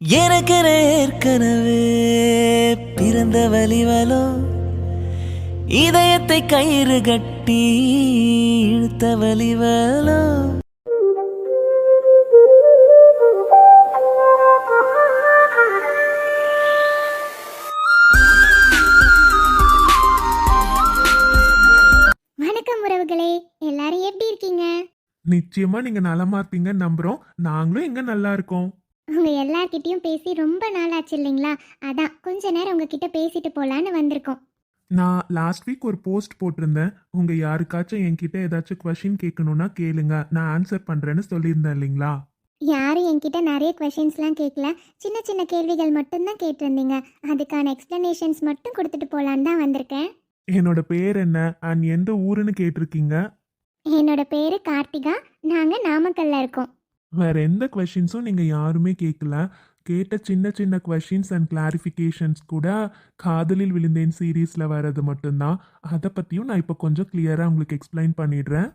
எனக்கென ஏற்கனவே பிறந்த வலிவலோ இதயத்தை கயிறு கட்டி இழுத்த வலிவலோ வணக்கம் உறவுகளே எல்லாரும் எப்படி இருக்கீங்க? நிச்சயமா நீங்க நலமா இருப்பீங்கன்னு நம்புறோம். நாங்களும் எங்க நல்லா இருக்கோம்? உங்க எல்லார்கிட்டயும் பேசி ரொம்ப நாள் ஆச்சு இல்லைங்களா? அதான் கொஞ்ச நேரம் உங்ககிட்ட பேசிட்டு போலான்னு வந்திருக்கோம். நான் லாஸ்ட் வீக் ஒரு போஸ்ட் போட்டிருந்தேன். உங்க யாருக்காச்சும் என்கிட்ட ஏதாச்சும் கொஷின் கேட்கணும்னா கேளுங்க. நான் ஆன்சர் பண்றேன்னு சொல்லியிருந்தேன் இல்லைங்களா? யாரும் என்கிட்ட நிறைய கொஷின்ஸ்லாம் கேட்கல. சின்ன சின்ன கேள்விகள் மட்டும்தான் கேட்டிருந்தீங்க. அதுக்கான எக்ஸ்ப்ளனேஷன்ஸ் மட்டும் கொடுத்துட்டு போலான்னு தான் வந்திருக்கேன். என்னோட பேர் என்ன? அண்ட் எந்த ஊருன்னு கேட்டிருக்கீங்க? என்னோட பேரு கார்த்திகா. நாங்க நாமக்கல்ல இருக்கோம். வேற எந்த கொஷின்ஸும் நீங்கள் யாருமே கேட்கல கேட்ட சின்ன சின்ன கொஷின்ஸ் அண்ட் கிளாரிஃபிகேஷன்ஸ் கூட காதலில் விழுந்தேன் சீரீஸில் வர்றது மட்டும்தான். அதை பற்றியும் நான் இப்போ கொஞ்சம் கிளியராக உங்களுக்கு எக்ஸ்பிளைன் பண்ணிடுறேன்.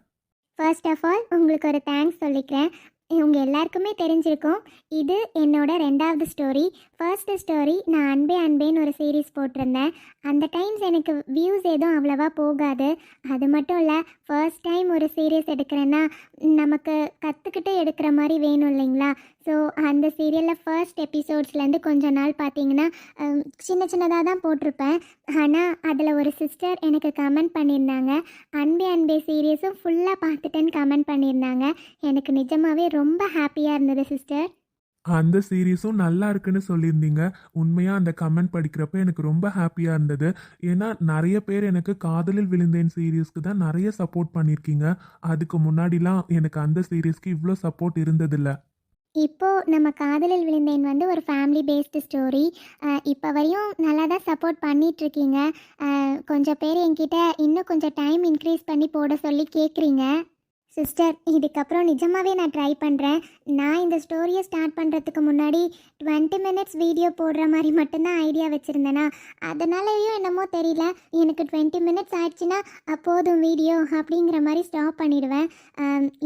ஃபர்ஸ்ட் ஆஃப் ஆல் உங்களுக்கு ஒரு தேங்க்ஸ் சொல்லிக்கிறேன். இவங்க எல்லாருக்குமே தெரிஞ்சிருக்கும். இது என்னோட ரெண்டாவது ஸ்டோரி ஃபர்ஸ்ட் ஸ்டோரி நான் அன்பே அன்பேன்னு ஒரு சீரீஸ் போட்டிருந்தேன். அந்த டைம்ஸ் எனக்கு வியூஸ் எதுவும் அவ்வளோவா போகாது. அது மட்டும் இல்லை ஃபர்ஸ்ட் டைம் ஒரு சீரியஸ் எடுக்கிறேன்னா நமக்கு கற்றுக்கிட்டு எடுக்கிற மாதிரி வேணும் இல்லைங்களா? ஸோ அந்த சீரியலில் ஃபர்ஸ்ட் எபிசோட்ஸ்லேருந்து கொஞ்ச நாள் பார்த்தீங்கன்னா சின்ன சின்னதாக தான் போட்டிருப்பேன். ஆனால் அதில் ஒரு சிஸ்டர் எனக்கு கமெண்ட் பண்ணியிருந்தாங்க. அன்பே அன்பே சீரியஸும் ஃபுல்லாக பார்த்துட்டேன்னு கமெண்ட் பண்ணியிருந்தாங்க. எனக்கு நிஜமாகவே ரொம்ப ஹாப்பியாக இருந்தது சிஸ்டர் அந்த சீரீஸும் நல்லா இருக்குன்னு சொல்லியிருந்தீங்க. உண்மையாக அந்த கமெண்ட் படிக்கிறப்ப எனக்கு ரொம்ப ஹாப்பியாக இருந்தது. ஏன்னா நிறைய பேர் எனக்கு காதலில் விழுந்தேன் சீரீஸ்க்கு தான் நிறைய சப்போர்ட் பண்ணியிருக்கீங்க. அதுக்கு முன்னாடிலாம் எனக்கு அந்த சீரீஸ்க்கு இவ்வளோ சப்போர்ட் இருந்ததில்ல. இப்போ நம்ம காதலில் விழுந்தேன் வந்து ஒரு ஃபேமிலி பேஸ்டு ஸ்டோரி இப்போ வரையும் நல்லா தான் சப்போர்ட் பண்ணிகிட்ருக்கீங்க கொஞ்சம் பேர் என்கிட்ட இன்னும் கொஞ்சம் டைம் இன்க்ரீஸ் பண்ணி போட சொல்லி கேட்குறீங்க சிஸ்டர் இதுக்கப்புறம் நிஜமாகவே நான் ட்ரை பண்ணுறேன் நான் இந்த ஸ்டோரியை ஸ்டார்ட் பண்ணுறதுக்கு முன்னாடி டுவெண்ட்டி மினிட்ஸ் வீடியோ போடுற மாதிரி மட்டும்தான் ஐடியா வச்சுருந்தேனா? அதனாலயும் என்னமோ தெரியல. எனக்கு டுவெண்ட்டி மினிட்ஸ் ஆயிடுச்சுன்னா போதும் வீடியோ அப்படிங்கிற மாதிரி ஸ்டாப் பண்ணிடுவேன்.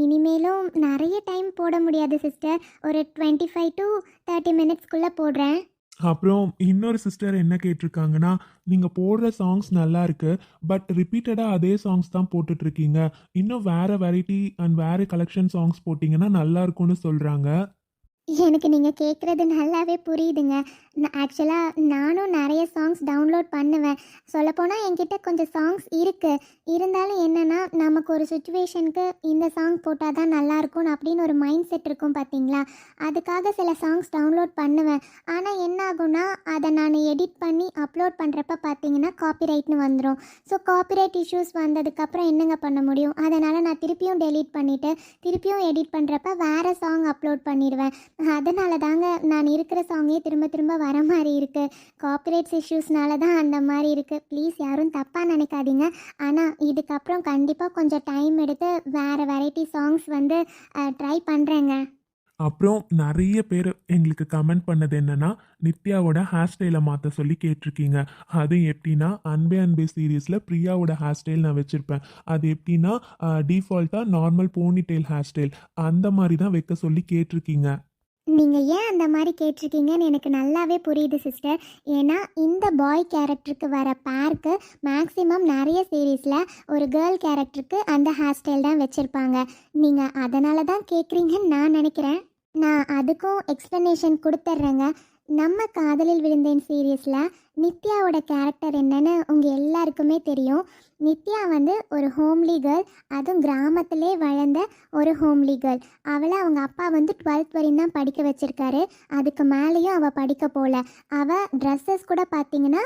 இனிமேலும் நிறைய டைம் போட முடியாது சிஸ்டர் ஒரு டுவெண்ட்டி ஃபைவ் டு தேர்ட்டி மினிட்ஸ்க்குள்ளே போடுறேன். அப்புறம் இன்னொரு சிஸ்டர் என்ன கேட்டிருக்காங்கன்னா நீங்கள் போடுற சாங்ஸ் நல்லா இருக்கு பட் ரிப்பீட்டடாக அதே சாங்ஸ் தான் போட்டுட்ருக்கீங்க இன்னும் வேறு வெரைட்டி அண்ட் வேறு கலெக்ஷன் சாங்ஸ் போட்டிங்கன்னா நல்லா இருக்கும்னு சொல்கிறாங்க எனக்கு நீங்கள் கேட்குறது நல்லாவே புரியுதுங்க. நான் ஆக்சுவலாக நானும் நிறைய சாங்ஸ் டவுன்லோட் பண்ணுவேன். சொல்லப்போனால் என்கிட்ட கொஞ்சம் சாங்ஸ் இருக்குது இருந்தாலும் என்னென்னா நமக்கு ஒரு சுச்சுவேஷனுக்கு இந்த சாங் போட்டால் தான் நல்லாயிருக்கும் அப்படின்னு ஒரு மைண்ட் செட் இருக்கும் பார்த்தீங்களா? அதுக்காக சில சாங்ஸ் டவுன்லோட் பண்ணுவேன். ஆனால் என்ன ஆகும்னா அதை நான் எடிட் பண்ணி அப்லோட் பண்ணுறப்ப பார்த்தீங்கன்னா காப்பிரைட்னு வந்துடும் ஸோ காப்பிரைட் இஷ்யூஸ் வந்ததுக்கப்புறம் என்னங்க பண்ண முடியும்? அதனால் நான் திருப்பியும் டெலீட் பண்ணிவிட்டு திருப்பியும் எடிட் பண்ணுறப்ப வேறு சாங் அப்லோட் பண்ணிடுவேன். அதனால தாங்க நான் இருக்கிற சாங்கே திரும்ப திரும்ப வர மாதிரி இருக்குது காப்பரேட்ஸ் இஷ்யூஸ்னால தான் அந்த மாதிரி இருக்குது ப்ளீஸ் யாரும் தப்பாக நினைக்காதீங்க. ஆனால் இதுக்கப்புறம் கண்டிப்பாக கொஞ்சம் டைம் எடுத்து வேறு வெரைட்டி சாங்ஸ் வந்து ட்ரை பண்ணுறேங்க அப்புறம் நிறைய பேர் எங்களுக்கு கமெண்ட் பண்ணது என்னன்னா நித்யாவோட ஹேர் ஸ்டைலை மாற்ற சொல்லி கேட்டிருக்கீங்க. அது எப்படின்னா அன்பே அன்பே சீரீஸில் பிரியாவோட ஹேர் ஸ்டைல் நான் வச்சுருப்பேன். அது எப்படின்னா டிஃபால்ட்டாக normal Fani tail hair style அந்த மாதிரி தான் வைக்க சொல்லி கேட்டிருக்கீங்க. நீங்கள் ஏன் அந்த மாதிரி கேட்டிருக்கீங்கன்னு எனக்கு நல்லாவே புரியுது சிஸ்டர் ஏன்னா இந்த பாய் கேரக்டருக்கு வர பேருக்கு மேக்ஸிமம் நிறைய சீரீஸில் ஒரு கேர்ள் கேரக்டருக்கு அந்த ஹேர் ஸ்டைல் தான் வச்சுருப்பாங்க. நீங்கள் அதனால தான் கேட்குறீங்கன்னு நான் நினைக்கிறேன். நான் அதுக்கும் எக்ஸ்ப்ளனேஷன் கொடுத்துட்றேங்க நம்ம காதலில் விழுந்தேன் சீரியஸில் நித்யாவோட கேரக்டர் என்னன்னு உங்கள் எல்லாருக்குமே தெரியும். நித்யா வந்து ஒரு ஹோம்லி கேர்ள் அதுவும் கிராமத்திலே வளர்ந்த ஒரு ஹோம்லி கேர்ள் அவளை அவங்க அப்பா வந்து டுவெல்த் வரையும் தான் படிக்க வச்சுருக்காரு. அதுக்கு மேலேயும் அவள் படிக்க போகல அவள் ட்ரெஸ்ஸஸ் கூட பார்த்தீங்கன்னா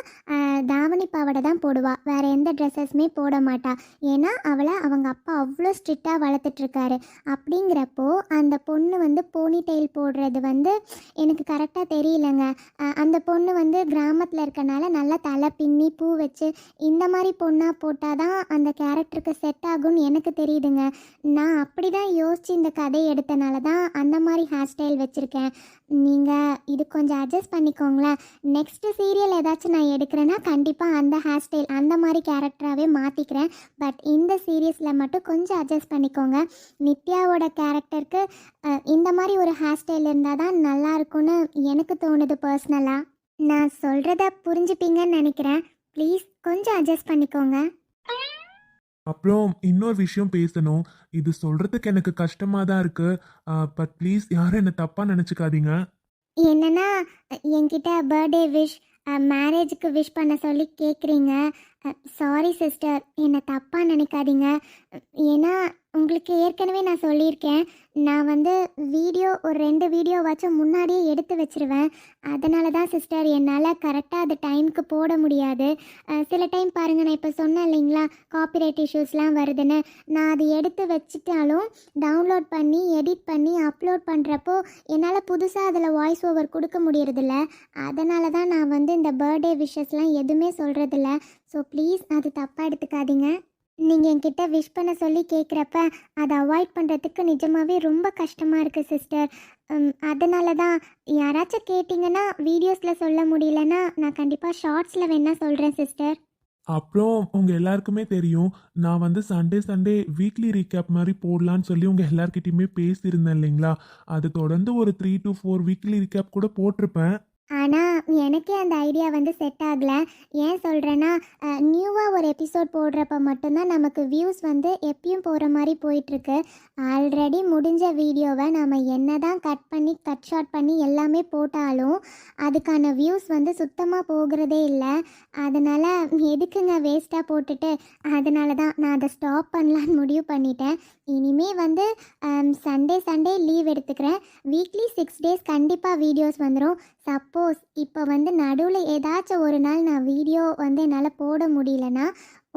தாவணி பாவாடை தான் போடுவாள் வேறு எந்த ட்ரெஸ்ஸஸுமே போட மாட்டாள் ஏன்னா அவளை அவங்க அப்பா அவ்வளோ ஸ்ட்ரிக்டாக வளர்த்துட்ருக்காரு அப்படிங்கிறப்போ அந்த பொண்ணு வந்து போனி டெயில் போடுறது வந்து எனக்கு கரெக்டாக தெரியலங்க. அந்த பொண்ணு வந்து கிராமத்தில் இருக்க இருக்கனால நல்லா தலை பின்னி பூ வச்சு இந்த மாதிரி பொண்ணாக போட்டால் தான் அந்த கேரக்டருக்கு செட் ஆகும்னு எனக்கு தெரியுதுங்க. நான் அப்படி தான் யோசித்து இந்த கதை எடுத்தனால தான் அந்த மாதிரி ஹேர் ஸ்டைல் வச்சுருக்கேன். நீங்கள் இது கொஞ்சம் அட்ஜஸ்ட் பண்ணிக்கோங்களேன். நெக்ஸ்ட்டு சீரியல் ஏதாச்சும் நான் எடுக்கிறேன்னா கண்டிப்பாக அந்த ஹேர் ஸ்டைல் அந்த மாதிரி கேரக்டராகவே மாற்றிக்கிறேன் பட் இந்த சீரியஸில் மட்டும் கொஞ்சம் அட்ஜஸ்ட் பண்ணிக்கோங்க. நித்யாவோட கேரக்டருக்கு இந்த மாதிரி ஒரு ஹேர் ஸ்டைல் இருந்தால் தான் நல்லா இருக்கும்னு எனக்கு தோணுது பர்சனலாக நான் சொல்கிறத புரிஞ்சுப்பீங்கன்னு நினைக்கிறேன். ப்ளீஸ் கொஞ்சம் அட்ஜஸ்ட் பண்ணிக்கோங்க. அப்புறம் இன்னொரு விஷயம் பேசணும். இது சொல்றதுக்கு எனக்கு கஷ்டமா தான் இருக்கு பட் ப்ளீஸ் யாரும் என்ன தப்பா நினைச்சுக்காதீங்க. என்னன்னா என்கிட்ட பர்த்டே விஷ் மேரேஜுக்கு விஷ் பண்ண சொல்லி கேட்குறீங்க சாரி சிஸ்டர் என்னை தப்பாக நினைக்காதீங்க. ஏன்னா உங்களுக்கு ஏற்கனவே நான் சொல்லியிருக்கேன். நான் வந்து வீடியோ ஒரு ரெண்டு வீடியோவாச்சும் முன்னாடியே எடுத்து வச்சிருவேன். அதனால தான் சிஸ்டர் என்னால் கரெக்டாக அது டைமுக்கு போட முடியாது. சில டைம் பாருங்கள் நான் இப்போ சொன்னேன் இல்லைங்களா காப்பிரைட் இஷ்யூஸ்லாம் வருதுன்னு. நான் அது எடுத்து வச்சுட்டாலும் டவுன்லோட் பண்ணி எடிட் பண்ணி அப்லோட் பண்ணுறப்போ என்னால் புதுசாக அதில் வாய்ஸ் ஓவர் கொடுக்க முடியறதில்ல. அதனால தான் நான் வந்து இந்த பர்த்டே விஷஸ்லாம் எதுவுமே சொல்கிறதில்ல ஸோ ப்ளீஸ் அது தப்பாக எடுத்துக்காதீங்க. நீங்கள் என்கிட்ட விஷ் பண்ண சொல்லி கேட்குறப்ப அதை அவாய்ட் பண்ணுறதுக்கு நிஜமாகவே ரொம்ப கஷ்டமாக இருக்குது சிஸ்டர் அதனால தான் யாராச்சும் கேட்டிங்கன்னா வீடியோஸில் சொல்ல முடியலன்னா நான் கண்டிப்பாக ஷார்ட்ஸில் வேணால் சொல்கிறேன் சிஸ்டர் அப்புறம் உங்கள் எல்லாருக்குமே தெரியும் நான் வந்து சண்டே சண்டே வீக்லி ரீகேப் மாதிரி போடலான்னு சொல்லி உங்கள் எல்லாருக்கிட்டையுமே பேசியிருந்தேன் இல்லைங்களா? அது தொடர்ந்து ஒரு three to four weekly recap கூட போட்டிருப்பேன். ஆனால் எனக்கே அந்த ஐடியா வந்து செட் ஆகலை. ஏன் சொல்கிறேன்னா நியூவாக ஒரு எபிசோட் போடுறப்ப மட்டும்தான் நமக்கு வியூஸ் வந்து எப்பயும் போகிற மாதிரி போயிட்டுருக்கு. ஆல்ரெடி முடிஞ்ச வீடியோவை நம்ம என்ன தான் கட் பண்ணி கட் ஷாட் பண்ணி எல்லாமே போட்டாலும் அதுக்கான வியூஸ் வந்து சுத்தமாக போகிறதே இல்லை. அதனால் எதுக்குங்க வேஸ்ட்டாக போட்டுட்டு அதனால தான் நான் அதை ஸ்டாப் பண்ணலான்னு முடிவு பண்ணிட்டேன். இனிமே வந்து சண்டே சண்டே லீவ் எடுத்துக்கிறேன். வீக்லி சிக்ஸ் டேஸ் கண்டிப்பாக வீடியோஸ் வந்துடும் சப்போஸ் சப்போஸ் இப்போ வந்து நடுவில் ஏதாச்சும் ஒரு நாள் நான் வீடியோ வந்து என்னால் போட முடியலன்னா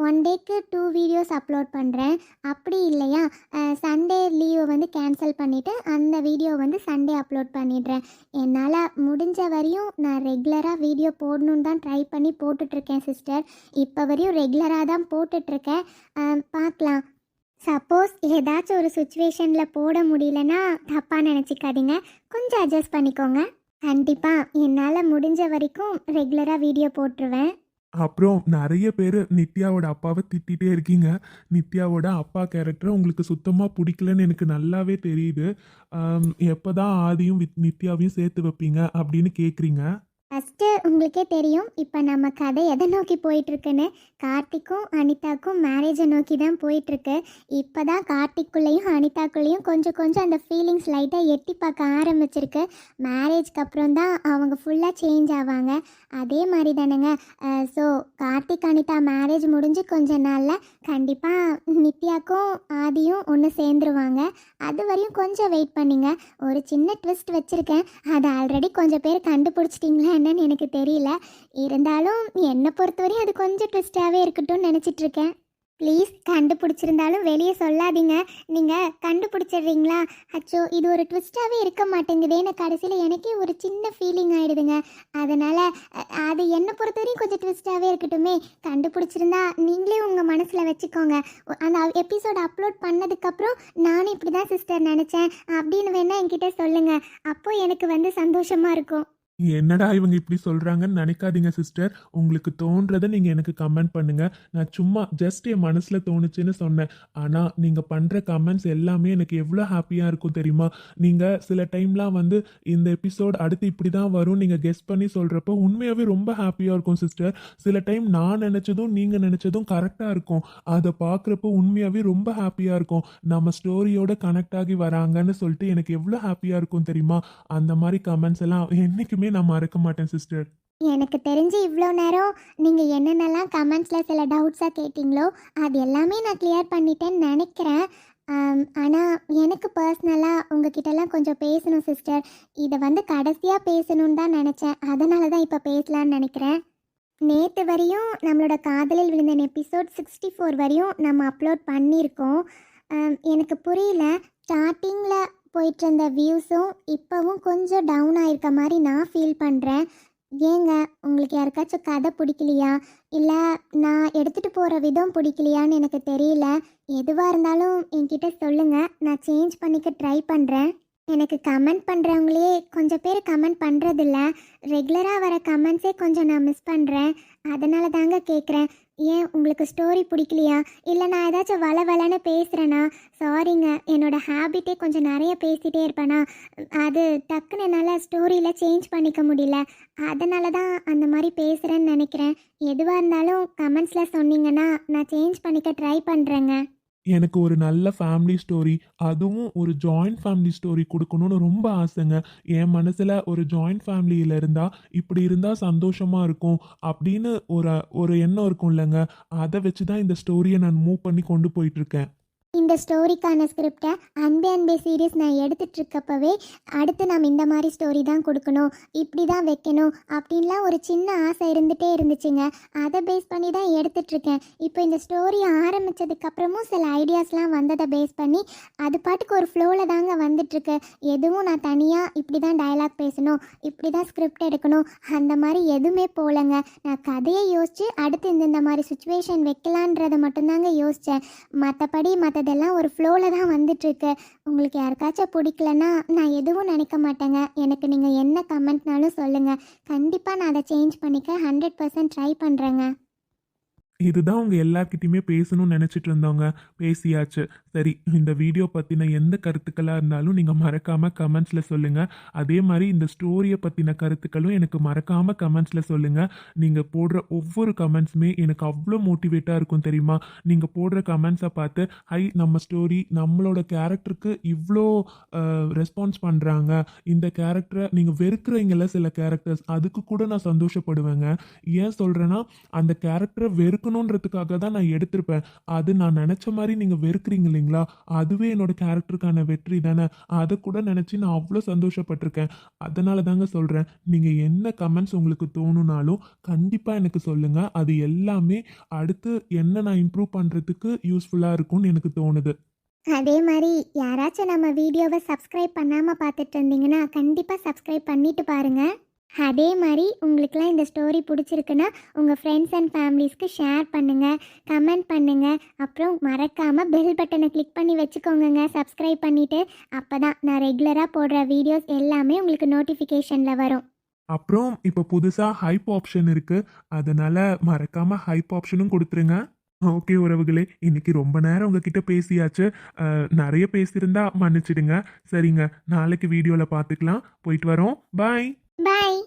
ஒன் டேக்கு டூ வீடியோஸ் அப்லோட் பண்ணுறேன் அப்படி இல்லையா? சண்டே லீவை வந்து கேன்சல் பண்ணிவிட்டு அந்த வீடியோ வந்து சண்டே அப்லோட் பண்ணிடுறேன். என்னால் முடிஞ்ச வரையும் நான் ரெகுலராக வீடியோ போடணுன்னு தான் ட்ரை பண்ணி போட்டுட்ருக்கேன் சிஸ்டர் இப்போ வரையும் ரெகுலராக தான் போட்டுட்ருக்கேன். பார்க்கலாம். சப்போஸ் ஏதாச்சும் ஒரு சுச்சுவேஷனில் போட முடியலன்னா தப்பாக நினச்சிக்காதீங்க. கொஞ்சம் அட்ஜஸ்ட் பண்ணிக்கோங்க. கண்டிப்பாக என்னால் முடிஞ்ச வரைக்கும் ரெகுலராக வீடியோ போட்டுருவேன். அப்புறம் நிறைய பேர் நித்யாவோட அப்பாவை திட்டிகிட்டே இருக்கீங்க. நித்யாவோட அப்பா கேரக்டர் உங்களுக்கு சுத்தமாக பிடிக்கலன்னு எனக்கு நல்லாவே தெரியுது. எப்போ தான் ஆதியும் வித் நித்யாவையும் சேர்த்து வைப்பீங்க அப்படின்னு கேட்குறீங்க ஃபஸ்ட்டு உங்களுக்கே தெரியும் இப்போ நம்ம கதை எதை நோக்கி போயிட்டுருக்குன்னு. கார்த்திக்கும் அனிதாக்கும் மேரேஜை நோக்கி தான் போயிட்டுருக்கு. இப்போ தான் கார்த்திக்குள்ளேயும் அனிதாக்குள்ளேயும் கொஞ்சம் கொஞ்சம் அந்த ஃபீலிங்ஸ் லைட்டாக எட்டி பார்க்க ஆரம்பிச்சிருக்கு. மேரேஜ்க்கு அப்புறம் தான் அவங்க ஃபுல்லாக சேஞ்ச் ஆவாங்க. அதே மாதிரி தானேங்க. ஸோ கார்த்திக் அனிதா மேரேஜ் முடிஞ்சு கொஞ்ச நாளில் கண்டிப்பாக நித்யாக்கும் ஆதியும் ஒன்று சேர்ந்துருவாங்க. அது வரையும் கொஞ்சம் வெயிட் பண்ணுங்க. ஒரு சின்ன ட்விஸ்ட் வச்சுருக்கேன். அதை ஆல்ரெடி கொஞ்சம் பேர் கண்டுபிடிச்சிட்டிங்களா என்னன்னு எனக்கு தெரியல. இருந்தாலும் என்னை பொறுத்தவரையும் அது கொஞ்சம் ட்விஸ்டாகவே இருக்கட்டும்னு நினச்சிட்ருக்கேன் ப்ளீஸ் கண்டுபிடிச்சிருந்தாலும் வெளியே சொல்லாதீங்க. நீங்கள் கண்டுபிடிச்சிடுறீங்களா? அச்சோ இது ஒரு ட்விஸ்டாகவே இருக்க மாட்டேங்குதேன்னு கடைசியில் எனக்கே ஒரு சின்ன ஃபீலிங் ஆகிடுதுங்க அதனால் அது என்னை பொறுத்தவரையும் கொஞ்சம் ட்விஸ்டாகவே இருக்கட்டுமே. கண்டுபிடிச்சிருந்தா நீங்களே உங்கள் மனசில் வச்சுக்கோங்க. அந்த எபிசோட் அப்லோட் பண்ணதுக்கப்புறம் நானும் இப்படி தான் சிஸ்டர் நினச்சேன். அப்படின்னு வேணால் என்கிட்ட சொல்லுங்கள் அப்போது எனக்கு வந்து சந்தோஷமாக இருக்கும். என்னடா இவங்க இப்படி சொல்கிறாங்கன்னு நினைக்காதீங்க சிஸ்டர் உங்களுக்கு தோன்றதை நீங்கள் எனக்கு கமெண்ட் பண்ணுங்கள் நான் சும்மா ஜஸ்ட் என் மனசில் தோணுச்சுன்னு சொன்னேன். ஆனால் நீங்கள் பண்ணுற கமெண்ட்ஸ் எல்லாமே எனக்கு எவ்வளோ ஹாப்பியாக இருக்கும் தெரியுமா? நீங்கள் சில டைம்லாம் வந்து இந்த எபிசோட் அடுத்து இப்படி தான் வரும் நீங்கள் கெஸ் பண்ணி சொல்கிறப்போ உண்மையாகவே ரொம்ப ஹாப்பியாக இருக்கும் சிஸ்டர் சில டைம் நான் நினச்சதும் நீங்கள் நினச்சதும் கரெக்டாக இருக்கும். அதை பார்க்குறப்போ உண்மையாகவே ரொம்ப ஹாப்பியாக இருக்கும். நம்ம ஸ்டோரியோட கனெக்ட் ஆகி வராங்கன்னு சொல்லிட்டு எனக்கு எவ்வளோ ஹாப்பியாக இருக்கும் தெரியுமா? அந்த மாதிரி கமெண்ட்ஸ் எல்லாம் என்றைக்குமே நான் மறக்க மாட்டேன் சிஸ்டர் எனக்கு தெரிஞ்சு இவ்வளோ நேரம் நீங்கள் என்னென்னலாம் கமெண்ட்ஸில் சில டவுட்ஸாக கேட்டிங்களோ அது எல்லாமே நான் கிளியர் பண்ணிட்டேன்னு நினைக்கிறேன். ஆனால் எனக்கு பர்சனலாக உங்ககிட்டலாம் கொஞ்சம் பேசணும் சிஸ்டர் இதை வந்து கடைசியாக பேசணுன்னு தான் நினச்சேன். அதனால தான் இப்போ பேசலான்னு நினைக்கிறேன். நேற்று வரையும் நம்மளோட காதலில் விழுந்த எபிசோட் சிக்ஸ்டி ஃபோர் வரையும் நம்ம அப்லோட் பண்ணியிருக்கோம். எனக்கு புரியல ஸ்டார்டிங்கில் போயிட்டு இருந்த வியூஸும் இப்போவும் கொஞ்சம் டவுன் ஆயிருக்க மாதிரி நான் ஃபீல் பண்ணுறேன் ஏங்க உங்களுக்கு யாருக்காச்சும் கதை பிடிக்கலையா? இல்லை நான் எடுத்துகிட்டு போகிற விதம் பிடிக்கலையான்னு எனக்கு தெரியல. எதுவாக இருந்தாலும் என்கிட்ட சொல்லுங்கள் நான் சேஞ்ச் பண்ணிக்க ட்ரை பண்ணுறேன் எனக்கு கமெண்ட் பண்ணுறவங்களே கொஞ்சம் பேர் கமெண்ட் பண்ணுறதில்ல ரெகுலராக வர கமெண்ட்ஸே கொஞ்சம் நான் மிஸ் பண்ணுறேன் அதனால தாங்க கேட்குறேன் ஏன் உங்களுக்கு ஸ்டோரி பிடிக்கலையா? இல்லை நான் ஏதாச்சும் வள வளன்னு பேசுகிறேன்னா சாரிங்க என்னோட ஹேபிட்டே கொஞ்சம் நிறைய பேசிகிட்டே இருப்பேனா? அது டக்குன்னு என்னால் ஸ்டோரியில் சேஞ்ச் பண்ணிக்க முடியல. அதனால தான் அந்த மாதிரி பேசுகிறேன்னு நினைக்கிறேன். எதுவாக இருந்தாலும் கமெண்ட்ஸில் சொன்னீங்கன்னா நான் சேஞ்ச் பண்ணிக்க ட்ரை பண்ணுறேங்க எனக்கு ஒரு நல்ல ஃபேமிலி ஸ்டோரி அதுவும் ஒரு ஜாயிண்ட் ஃபேமிலி ஸ்டோரி கொடுக்கணும்னு ரொம்ப ஆசைங்க. என் மனசில் ஒரு ஜாயிண்ட் ஃபேமிலியில் இருந்தால் இப்படி இருந்தால் சந்தோஷமாக இருக்கும் அப்படின்னு ஒரு ஒரு எண்ணம் இருக்கும் இல்லைங்க அதை வச்சு தான் இந்த ஸ்டோரியை நான் மூவ் பண்ணி கொண்டு போயிட்டுருக்கேன் இந்த ஸ்டோரிக்கான ஸ்கிரிப்டை அன்பே அன்பே சீரியஸ் நான் எடுத்துட்டு இருக்கப்பவே அடுத்து நம்ம இந்த மாதிரி ஸ்டோரி தான் கொடுக்கணும் இப்படி தான் வைக்கணும் அப்படின்லாம் ஒரு சின்ன ஆசை இருந்துகிட்டே இருந்துச்சுங்க. அதை பேஸ் பண்ணி தான் எடுத்துட்ருக்கேன் இப்போ இந்த ஸ்டோரி ஆரம்பித்ததுக்கப்புறமும் சில ஐடியாஸ்லாம் வந்ததை பேஸ் பண்ணி அது பாட்டுக்கு ஒரு ஃப்ளோவில் தாங்க வந்துட்டுருக்கு. எதுவும் நான் தனியாக இப்படி தான் டயலாக் பேசணும் இப்படி தான் ஸ்கிரிப்ட் எடுக்கணும் அந்த மாதிரி எதுவுமே போகலங்க. நான் கதையை யோசித்து அடுத்து இந்த மாதிரி சுச்சுவேஷன் வைக்கலான்றதை மட்டும்தாங்க யோசித்தேன் மற்றபடி மற்ற அதெல்லாம் ஒரு ஃப்ளோவில் தான் வந்துட்டுருக்கு. உங்களுக்கு யாருக்காச்சும் பிடிக்கலன்னா நான் எதுவும் நினைக்க மாட்டேங்க. எனக்கு நீங்கள் என்ன கமெண்ட்னாலும் சொல்லுங்கள் கண்டிப்பாக நான் அதை சேஞ்ச் பண்ணிக்க ஹண்ட்ரட் பர்சன்ட் ட்ரை பண்ணுறேங்க இதுதான் உங்கள் எல்லார்கிட்டயுமே பேசணும்னு நினச்சிட்டு இருந்தவங்க பேசியாச்சு. சரி இந்த வீடியோ பற்றின எந்த கருத்துக்களாக இருந்தாலும் நீங்கள் மறக்காமல் கமெண்ட்ஸில் சொல்லுங்கள் அதே மாதிரி இந்த ஸ்டோரியை பற்றின கருத்துக்களும் எனக்கு மறக்காமல் கமெண்ட்ஸில் சொல்லுங்கள் நீங்கள் போடுற ஒவ்வொரு கமெண்ட்ஸுமே எனக்கு அவ்வளோ மோட்டிவேட்டாக இருக்கும் தெரியுமா? நீங்கள் போடுற கமெண்ட்ஸை பார்த்து ஹை நம்ம ஸ்டோரி நம்மளோட கேரக்டருக்கு இவ்வளோ ரெஸ்பான்ஸ் பண்ணுறாங்க இந்த கேரக்டரை நீங்கள் வெறுக்கிறீங்கள சில கேரக்டர்ஸ். அதுக்கு கூட நான் சந்தோஷப்படுவேங்க. ஏன் சொல்கிறேன்னா அந்த கேரக்டரை வெறுக்கணுன்றதுக்காக தான் நான் எடுத்திருப்பேன். அது நான் நினச்ச மாதிரி நீங்கள் வெறுக்கிறீங்க இல்லைங்களா? அதுவே என்னோட கேரக்டருக்கான வெற்றி தானே? அதை கூட நினச்சி நான் அவ்வளோ சந்தோஷப்பட்டிருக்கேன். அதனால தாங்க சொல்கிறேன் நீங்கள் என்ன கமெண்ட்ஸ் உங்களுக்கு தோணுனாலும் கண்டிப்பாக எனக்கு சொல்லுங்கள் அது எல்லாமே அடுத்து என்ன நான் இம்ப்ரூவ் பண்ணுறதுக்கு யூஸ்ஃபுல்லாக இருக்கும்னு எனக்கு தோணுது. அதே மாதிரி யாராச்சும் நம்ம வீடியோவை சப்ஸ்கிரைப் பண்ணாமல் பார்த்துட்டு இருந்தீங்கன்னா கண்டிப்பாக சப்ஸ்கிரைப் பண்ணிட்டு பாருங்கள் அதே மாதிரி உங்களுக்குலாம் இந்த ஸ்டோரி பிடிச்சிருக்குன்னா உங்கள் ஃப்ரெண்ட்ஸ் அண்ட் ஃபேமிலிஸ்க்கு ஷேர் பண்ணுங்கள் கமெண்ட் பண்ணுங்கள் அப்புறம் மறக்காமல் பெல் பட்டனை கிளிக் பண்ணி வச்சுக்கோங்கங்க. சப்ஸ்கிரைப் பண்ணிவிட்டு அப்போ தான் நான் ரெகுலராக போடுற வீடியோஸ் எல்லாமே உங்களுக்கு நோட்டிஃபிகேஷனில் வரும். அப்புறம் இப்போ புதுசாக ஹைப் ஆப்ஷன் இருக்குது அதனால் மறக்காமல் ஹைப் ஆப்ஷனும் கொடுத்துருங்க. ஓகே உறவுகளே இன்னைக்கு ரொம்ப நேரம் உங்ககிட்ட பேசியாச்சு. நிறைய பேசியிருந்தா மன்னிச்சிடுங்க. சரிங்க நாளைக்கு வீடியோவில் பார்த்துக்கலாம். போயிட்டு வரோம். பாய் பாய்